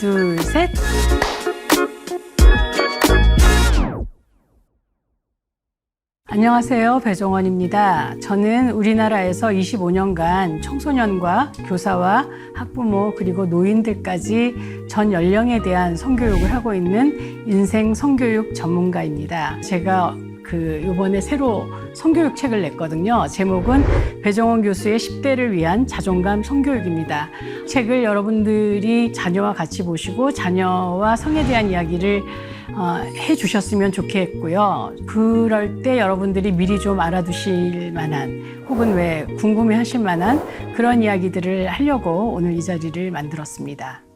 둘, 셋. 안녕하세요. 배정원입니다. 저는 우리나라에서 25년간 청소년과 교사와 학부모 그리고 노인들까지 전 연령에 대한 성교육을 하고 있는 인생 성교육 전문가입니다. 제가 그 이번에 새로 성교육 책을 냈거든요. 제목은 배정원 교수의 10대를 위한 자존감 성교육입니다. 책을 여러분들이 자녀와 같이 보시고 자녀와 성에 대한 이야기를 어, 해 주셨으면 좋겠고요. 그럴 때 여러분들이 미리 좀 알아두실 만한 혹은 왜 궁금해 하실 만한 그런 이야기들을 하려고 오늘 이 자리를 만들었습니다.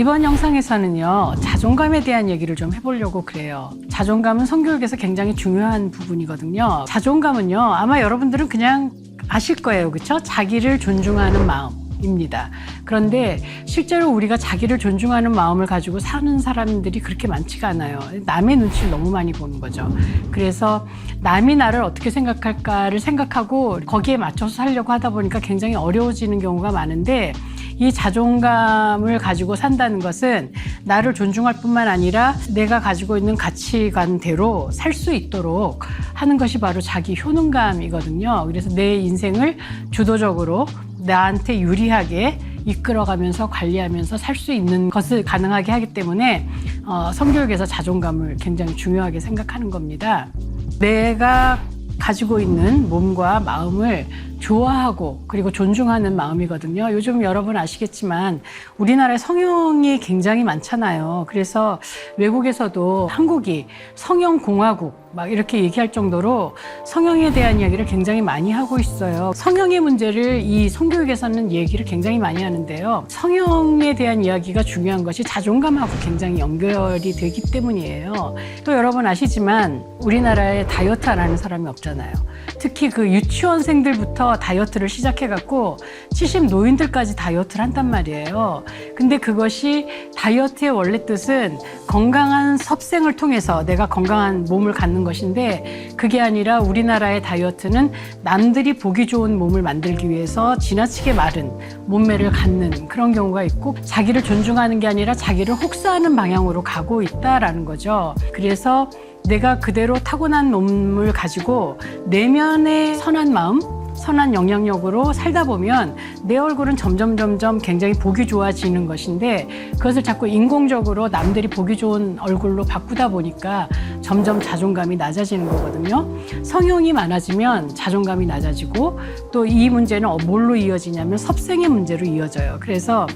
이번 영상에서는요, 자존감에 대한 얘기를 좀 해보려고 그래요. 자존감은 성교육에서 굉장히 중요한 부분이거든요. 자존감은요, 아마 여러분들은 그냥 아실 거예요. 그쵸? 자기를 존중하는 마음 입니다. 그런데 실제로 우리가 자기를 존중하는 마음을 가지고 사는 사람들이 그렇게 많지가 않아요. 남의 눈치를 너무 많이 보는 거죠. 그래서 남이 나를 어떻게 생각할까를 생각하고 거기에 맞춰서 살려고 하다 보니까 굉장히 어려워지는 경우가 많은데 이 자존감을 가지고 산다는 것은 나를 존중할 뿐만 아니라 내가 가지고 있는 가치관대로 살 수 있도록 하는 것이 바로 자기 효능감이거든요. 그래서 내 인생을 주도적으로 나한테 유리하게 이끌어가면서 관리하면서 살 수 있는 것을 가능하게 하기 때문에 어, 성교육에서 자존감을 굉장히 중요하게 생각하는 겁니다. 내가 가지고 있는 몸과 마음을 좋아하고 그리고 존중하는 마음이거든요. 요즘 여러분 아시겠지만 우리나라에 성형이 굉장히 많잖아요. 그래서 외국에서도 한국이 성형공화국 막 이렇게 얘기할 정도로 성형에 대한 이야기를 굉장히 많이 하고 있어요. 성형의 문제를 이 성교육에서는 얘기를 굉장히 많이 하는데요. 성형에 대한 이야기가 중요한 것이 자존감하고 굉장히 연결이 되기 때문이에요. 또 여러분 아시지만 우리나라에 다이어트 안 하는 사람이 없잖아요. 특히 그 유치원생들부터 다이어트를 시작해갖고 70 노인들까지 다이어트를 한단 말이에요. 근데 그것이 다이어트의 원래 뜻은 건강한 섭생을 통해서 내가 건강한 몸을 갖는 것인데 그게 아니라 우리나라의 다이어트는 남들이 보기 좋은 몸을 만들기 위해서 지나치게 마른 몸매를 갖는 그런 경우가 있고 자기를 존중하는 게 아니라 자기를 혹사하는 방향으로 가고 있다라는 거죠. 그래서 내가 그대로 타고난 몸을 가지고 내면의 선한 마음, 선한 영향력으로 살다 보면 내 얼굴은 점점 점점 굉장히 보기 좋아지는 것인데 그것을 자꾸 인공적으로 남들이 보기 좋은 얼굴로 바꾸다 보니까 점점 자존감이 낮아지는 거거든요. 성형이 많아지면 자존감이 낮아지고 또 이 문제는 어, 뭘로 이어지냐면 섭생의 문제로 이어져요. 그래서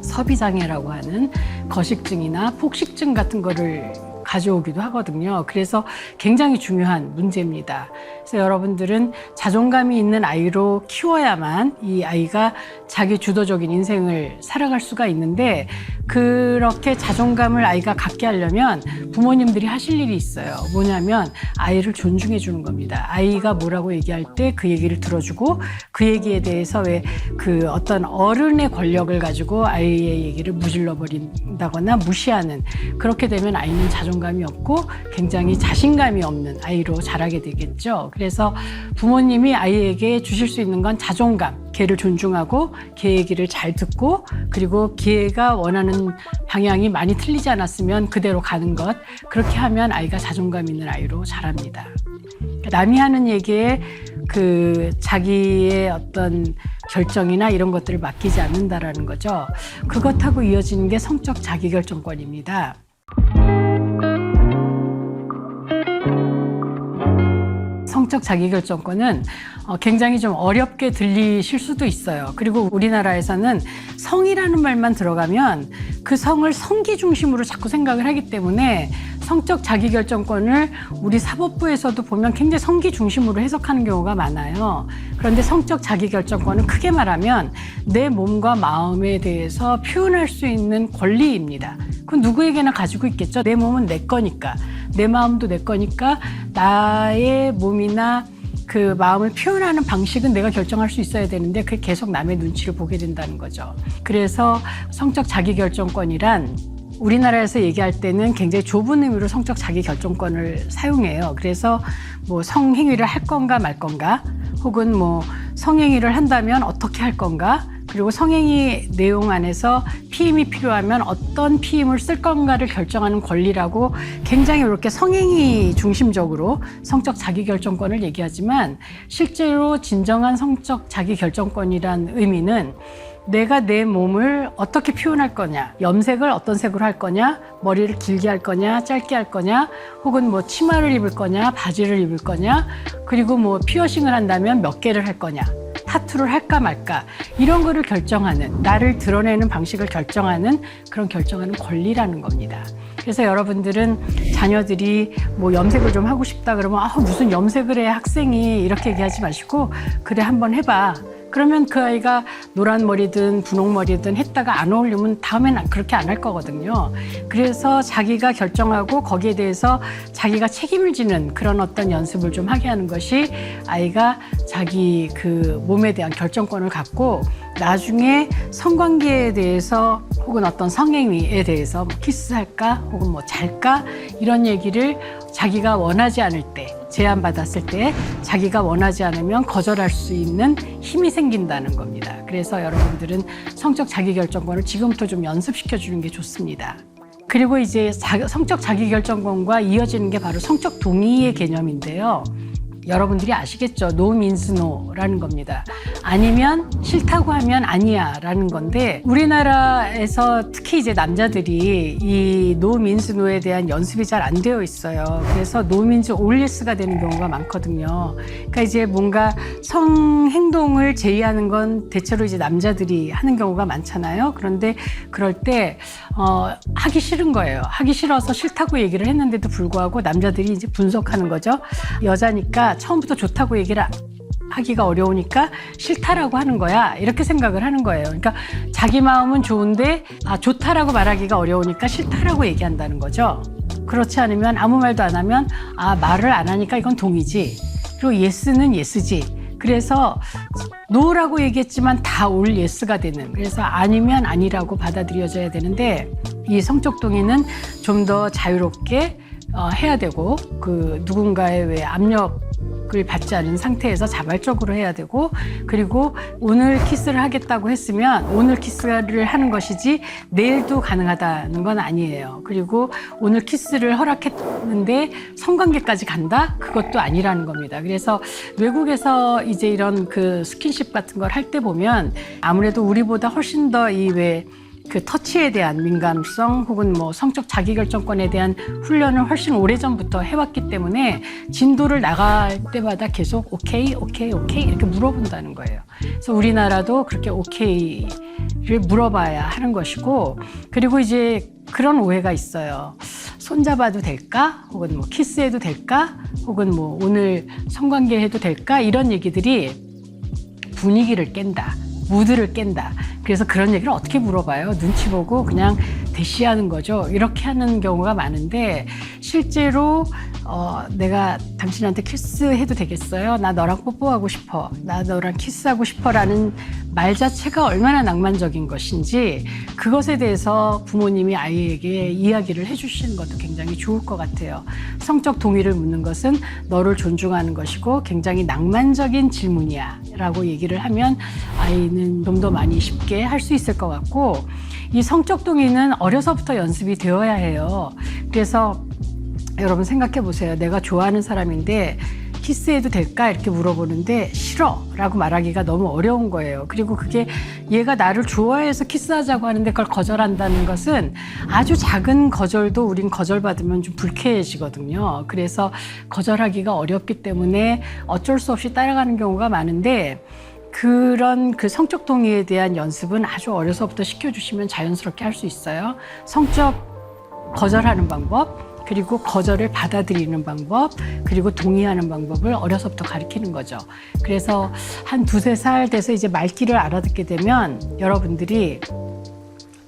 서비장애라고 하는 거식증이나 폭식증 같은 거를 가져오기도 하거든요. 그래서 굉장히 중요한 문제입니다. 그래서 여러분들은 자존감이 있는 아이로 키워야만 이 아이가 자기 주도적인 인생을 살아갈 수가 있는데 그렇게 자존감을 아이가 갖게 하려면 부모님들이 하실 일이 있어요. 뭐냐면 아이를 존중해 주는 겁니다. 아이가 뭐라고 얘기할 때 그 얘기를 들어주고 그 얘기에 대해서 왜 그 어떤 어른의 권력을 가지고 아이의 얘기를 무질러 버린다거나 무시하는 그렇게 되면 아이는 자존감이 없고 굉장히 자신감이 없는 아이로 자라게 되겠죠. 그래서 부모님이 아이에게 주실 수 있는 건 자존감, 걔를 존중하고 걔 얘기를 잘 듣고 그리고 걔가 원하는 방향이 많이 틀리지 않았으면 그대로 가는 것 그렇게 하면 아이가 자존감 있는 아이로 자랍니다. 남이 하는 얘기에 그 자기의 어떤 결정이나 이런 것들을 맡기지 않는다라는 거죠. 그것하고 이어지는 게 성적 자기결정권입니다. 성적 자기결정권은 어, 굉장히 좀 어렵게 들리실 수도 있어요. 그리고 우리나라에서는 성이라는 말만 들어가면 그 성을 성기 중심으로 자꾸 생각을 하기 때문에 성적 자기결정권을 우리 사법부에서도 보면 굉장히 성기 중심으로 해석하는 경우가 많아요. 그런데 성적 자기결정권은 크게 말하면 내 몸과 마음에 대해서 표현할 수 있는 권리입니다. 그건 누구에게나 가지고 있겠죠. 내 몸은 내 거니까. 내 마음도 내 거니까 나의 몸이나 그 마음을 표현하는 방식은 내가 결정할 수 있어야 되는데 그게 계속 남의 눈치를 보게 된다는 거죠. 그래서 성적 자기결정권이란 우리나라에서 얘기할 때는 굉장히 좁은 의미로 성적 자기결정권을 사용해요. 그래서 뭐 성행위를 할 건가 말 건가 혹은 뭐 성행위를 한다면 어떻게 할 건가? 그리고 성행위 내용 안에서 피임이 필요하면 어떤 피임을 쓸 건가를 결정하는 권리라고 굉장히 이렇게 성행위 중심적으로 성적 자기결정권을 얘기하지만 실제로 진정한 성적 자기결정권이란 의미는 내가 내 몸을 어떻게 표현할 거냐, 염색을 어떤 색으로 할 거냐, 머리를 길게 할 거냐, 짧게 할 거냐, 혹은 뭐 치마를 입을 거냐, 바지를 입을 거냐, 그리고 뭐 피어싱을 한다면 몇 개를 할 거냐, 타투를 할까 말까 이런 거를 결정하는 나를 드러내는 방식을 결정하는 그런 결정하는 권리라는 겁니다. 그래서 여러분들은 자녀들이 뭐 염색을 좀 하고 싶다 그러면 아 무슨 염색을 해 학생이 이렇게 얘기하지 마시고 그래 한번 해봐. 그러면 그 아이가 노란 머리든 분홍 머리든 했다가 안 어울리면 다음엔 그렇게 안 할 거거든요. 그래서 자기가 결정하고 거기에 대해서 자기가 책임을 지는 그런 어떤 연습을 좀 하게 하는 것이 아이가 자기 그 몸에 대한 결정권을 갖고 나중에 성관계에 대해서 혹은 어떤 성행위에 대해서 뭐 키스할까 혹은 뭐 잘까 이런 얘기를 자기가 원하지 않을 때 제안받았을 때 자기가 원하지 않으면 거절할 수 있는 힘이 생긴다는 겁니다. 그래서 여러분들은 성적 자기결정권을 지금부터 좀 연습시켜 주는 게 좋습니다. 그리고 이제 자- 성적 자기결정권과 이어지는 게 바로 성적 동의의 개념인데요. 여러분들이 아시겠죠? no means no라는 겁니다. 아니면 싫다고 하면 아니야라는 건데 우리나라에서 특히 이제 남자들이 이 no means no에 대한 연습이 잘 안 되어 있어요. 그래서 no means yes가 되는 경우가 많거든요. 그러니까 이제 뭔가 성 행동을 제의하는 건 대체로 이제 남자들이 하는 경우가 많잖아요. 그런데 그럴 때 어, 하기 싫은 거예요. 하기 싫어서 싫다고 얘기를 했는데도 불구하고 남자들이 이제 분석하는 거죠. 여자니까 처음부터 좋다고 얘기를 하기가 어려우니까 싫다라고 하는 거야. 이렇게 생각을 하는 거예요. 그러니까 자기 마음은 좋은데 아, 좋다라고 말하기가 어려우니까 싫다라고 얘기한다는 거죠. 그렇지 않으면 아무 말도 안 하면 아, 말을 안 하니까 이건 동의지. 그리고 예스는 예스지. 그래서 노라고 얘기했지만 다 올 예스가 되는 그래서 아니면 아니라고 받아들여져야 되는데 이 성적 동의는 좀 더 자유롭게 어, 해야 되고 그 누군가의 왜 압력 을 받지 않은 상태에서 자발적으로 해야 되고 그리고 오늘 키스를 하겠다고 했으면 오늘 키스를 하는 것이지 내일도 가능하다는 건 아니에요. 그리고 오늘 키스를 허락했는데 성관계까지 간다? 그것도 아니라는 겁니다. 그래서 외국에서 이제 이런 그 스킨십 같은 걸 할 때 보면 아무래도 우리보다 훨씬 더 이왜 그 터치에 대한 민감성 혹은 뭐 성적 자기결정권에 대한 훈련을 훨씬 오래전부터 해왔기 때문에 진도를 나갈 때마다 계속 오케이, 오케이, 오케이 이렇게 물어본다는 거예요. 그래서 우리나라도 그렇게 오케이를 물어봐야 하는 것이고 그리고 이제 그런 오해가 있어요. 손잡아도 될까? 혹은 뭐 키스해도 될까? 혹은 뭐 오늘 성관계 해도 될까? 이런 얘기들이 분위기를 깬다. 무드를 깬다. 그래서 그런 얘기를 어떻게 물어봐요? 눈치 보고 그냥 대시하는 거죠. 이렇게 하는 경우가 많은데 실제로 어, 내가 당신한테 키스해도 되겠어요? 나 너랑 뽀뽀하고 싶어. 나 너랑 키스하고 싶어라는 말 자체가 얼마나 낭만적인 것인지 그것에 대해서 부모님이 아이에게 이야기를 해주시는 것도 굉장히 좋을 것 같아요. 성적 동의를 묻는 것은 너를 존중하는 것이고 굉장히 낭만적인 질문이야 라고 얘기를 하면 아이는 좀 더 많이 쉽게 할 수 있을 것 같고 이 성적 동의는 어려서부터 연습이 되어야 해요. 그래서 여러분 생각해 보세요. 내가 좋아하는 사람인데 키스해도 될까? 이렇게 물어보는데 싫어 라고 말하기가 너무 어려운 거예요. 그리고 그게 얘가 나를 좋아해서 키스하자고 하는데 그걸 거절한다는 것은 아주 작은 거절도 우린 거절받으면 좀 불쾌해지거든요. 그래서 거절하기가 어렵기 때문에 어쩔 수 없이 따라가는 경우가 많은데 그런 그 성적 동의에 대한 연습은 아주 어려서부터 시켜주시면 자연스럽게 할 수 있어요. 성적 거절하는 방법, 그리고 거절을 받아들이는 방법, 그리고 동의하는 방법을 어려서부터 가르치는 거죠. 그래서 한 두세 살 돼서 이제 말귀를 알아듣게 되면 여러분들이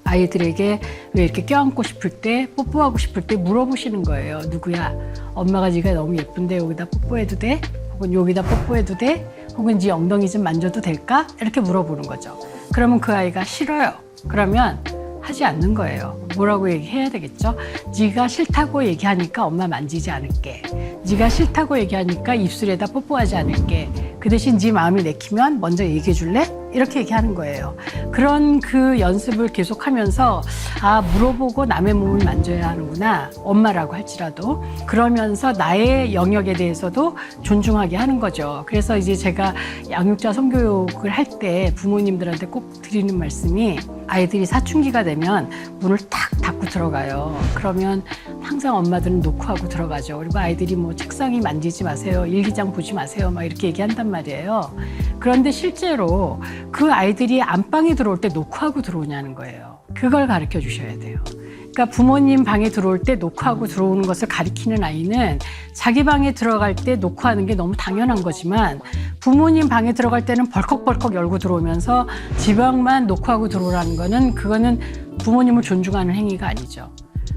아이들에게 왜 이렇게 껴안고 싶을 때, 뽀뽀하고 싶을 때 물어보시는 거예요. 누구야? 엄마가 네가 너무 예쁜데 여기다 뽀뽀해도 돼? 혹은 여기다 뽀뽀해도 돼? 혹은 네 엉덩이 좀 만져도 될까? 이렇게 물어보는 거죠. 그러면 그 아이가 싫어요. 그러면 하지 않는 거예요. 뭐라고 얘기해야 되겠죠? 네가 싫다고 얘기하니까 엄마 만지지 않을게. 네가 싫다고 얘기하니까 입술에다 뽀뽀하지 않을게. 그 대신 네 마음이 내키면 먼저 얘기해 줄래? 이렇게 얘기하는 거예요. 그런 그 연습을 계속하면서 아 물어보고 남의 몸을 만져야 하는구나 엄마라고 할지라도 그러면서 나의 영역에 대해서도 존중하게 하는 거죠. 그래서 이제 제가 양육자 성교육을 할 때 부모님들한테 꼭 드리는 말씀이 아이들이 사춘기가 되면 문을 탁 닫고 들어가요. 그러면 항상 엄마들은 놓고 하고 들어가죠. 그리고 아이들이 뭐 책상이 만지지 마세요. 일기장 보지 마세요. 막 이렇게 얘기한단 말이에요. 그런데 실제로 그 아이들이 안방에 들어올 때 놓고 하고 들어오냐는 거예요. 그걸 가르쳐 주셔야 돼요. 그러니까 부모님 방에 들어올 때 녹화하고 들어오는 것을 가리키는 아이는 자기 방에 들어갈 때 녹화하는 게 너무 당연한 거지만 부모님 방에 들어갈 때는 벌컥벌컥 열고 들어오면서 지방만 녹화하고 들어오라는 거는 그거는 부모님을 존중하는 행위가 아니죠.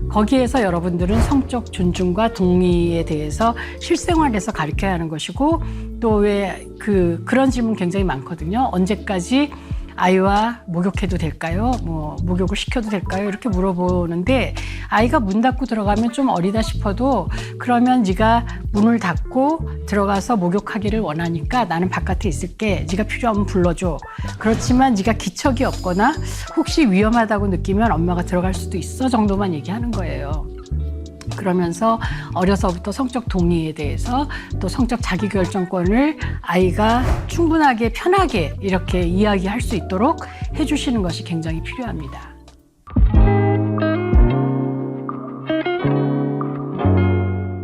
거기에서 여러분들은 성적 존중과 동의에 대해서 실생활에서 가르쳐야 하는 것이고 또 왜 그 그런 질문 굉장히 많거든요. 언제까지 아이와 목욕해도 될까요? 뭐 목욕을 시켜도 될까요? 이렇게 물어보는데 아이가 문 닫고 들어가면 좀 어리다 싶어도 그러면 네가 문을 닫고 들어가서 목욕하기를 원하니까 나는 바깥에 있을게. 네가 필요하면 불러줘. 그렇지만 네가 기척이 없거나 혹시 위험하다고 느끼면 엄마가 들어갈 수도 있어 정도만 얘기하는 거예요. 그러면서 어려서부터 성적 동의에 대해서 또 성적 자기결정권을 아이가 충분하게 편하게 이렇게 이야기할 수 있도록 해주시는 것이 굉장히 필요합니다.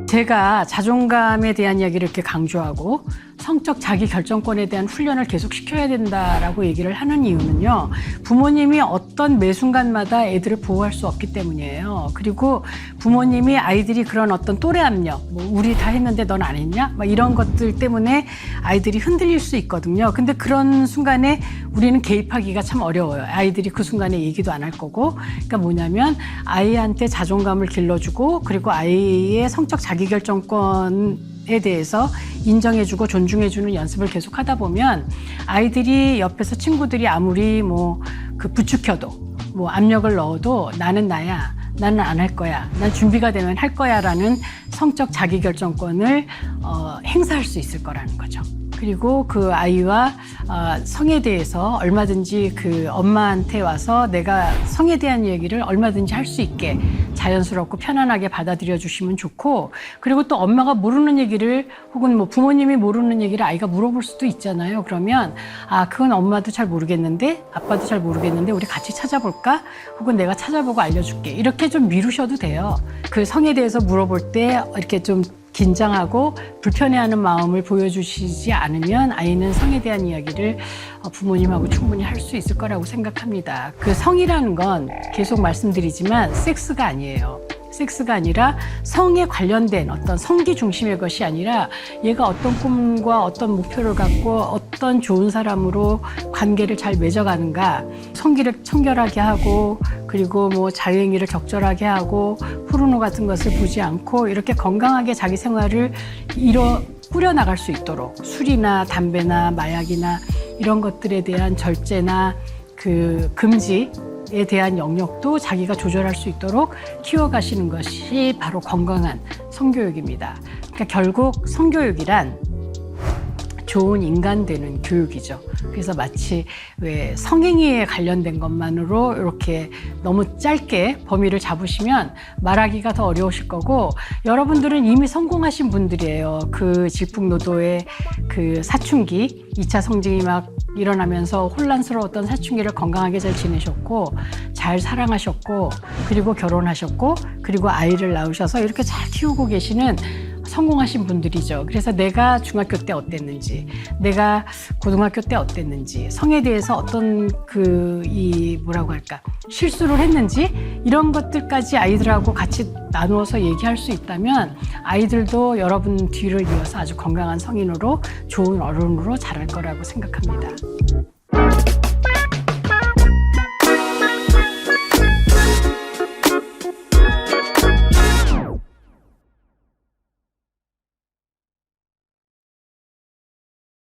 제가 자존감에 대한 이야기를 이렇게 강조하고 성적 자기 결정권에 대한 훈련을 계속 시켜야 된다라고 얘기를 하는 이유는요. 부모님이 어떤 매 순간마다 애들을 보호할 수 없기 때문이에요. 그리고 부모님이 아이들이 그런 어떤 또래 압력, 뭐 우리 다 했는데 넌 안 했냐? 막 이런 것들 때문에 아이들이 흔들릴 수 있거든요. 근데 그런 순간에 우리는 개입하기가 참 어려워요. 아이들이 그 순간에 얘기도 안 할 거고. 그러니까 뭐냐면 아이한테 자존감을 길러주고 그리고 아이의 성적 자기결정권에 대해서 인정해주고 존중해주는 연습을 계속 하다 보면 아이들이 옆에서 친구들이 아무리 뭐 그 부추켜도 뭐 압력을 넣어도 나는 나야. 나는 안 할 거야. 난 준비가 되면 할 거야 라는 성적 자기결정권을 어, 행사할 수 있을 거라는 거죠. 그리고 그 아이와 어, 성에 대해서 얼마든지 그 엄마한테 와서 내가 성에 대한 얘기를 얼마든지 할 수 있게 자연스럽고 편안하게 받아들여 주시면 좋고 그리고 또 엄마가 모르는 얘기를 혹은 뭐 부모님이 모르는 얘기를 아이가 물어볼 수도 있잖아요. 그러면 아 그건 엄마도 잘 모르겠는데 아빠도 잘 모르겠는데 우리 같이 찾아볼까? 혹은 내가 찾아보고 알려줄게. 이렇게 좀 미루셔도 돼요. 그 성에 대해서 물어볼 때 이렇게 좀 긴장하고 불편해하는 마음을 보여주시지 않으면 아이는 성에 대한 이야기를 어, 부모님하고 충분히 할 수 있을 거라고 생각합니다. 그 성이라는 건 계속 말씀드리지만 섹스가 아니에요. 섹스가 아니라 성에 관련된 어떤 성기 중심의 것이 아니라 얘가 어떤 꿈과 어떤 목표를 갖고 어떤 좋은 사람으로 관계를 잘 맺어가는가. 성기를 청결하게 하고 그리고 뭐 자유행위를 적절하게 하고 포르노 같은 것을 보지 않고 이렇게 건강하게 자기 생활을 이뤄 꾸려나갈 수 있도록 술이나 담배나 마약이나 이런 것들에 대한 절제나 그 금지 에 대한 영역도 자기가 조절할 수 있도록 키워가시는 것이 바로 건강한 성교육입니다. 그러니까 결국 성교육이란 좋은 인간 되는 교육이죠. 그래서 마치 왜 성행위에 관련된 것만으로 이렇게 너무 짧게 범위를 잡으시면 말하기가 더 어려우실 거고 여러분들은 이미 성공하신 분들이에요. 그 질풍노도의 그 사춘기, 2차 성징이 막 일어나면서 혼란스러웠던 사춘기를 건강하게 잘 지내셨고 잘 사랑하셨고 그리고 결혼하셨고 그리고 아이를 낳으셔서 이렇게 잘 키우고 계시는 성공하신 분들이죠. 그래서 내가 중학교 때 어땠는지, 내가 고등학교 때 어땠는지, 성에 대해서 어떤 그 이 뭐라고 할까 실수를 했는지 이런 것들까지 아이들하고 같이 나누어서 얘기할 수 있다면 아이들도 여러분 뒤를 이어서 아주 건강한 성인으로 좋은 어른으로 자랄 거라고 생각합니다.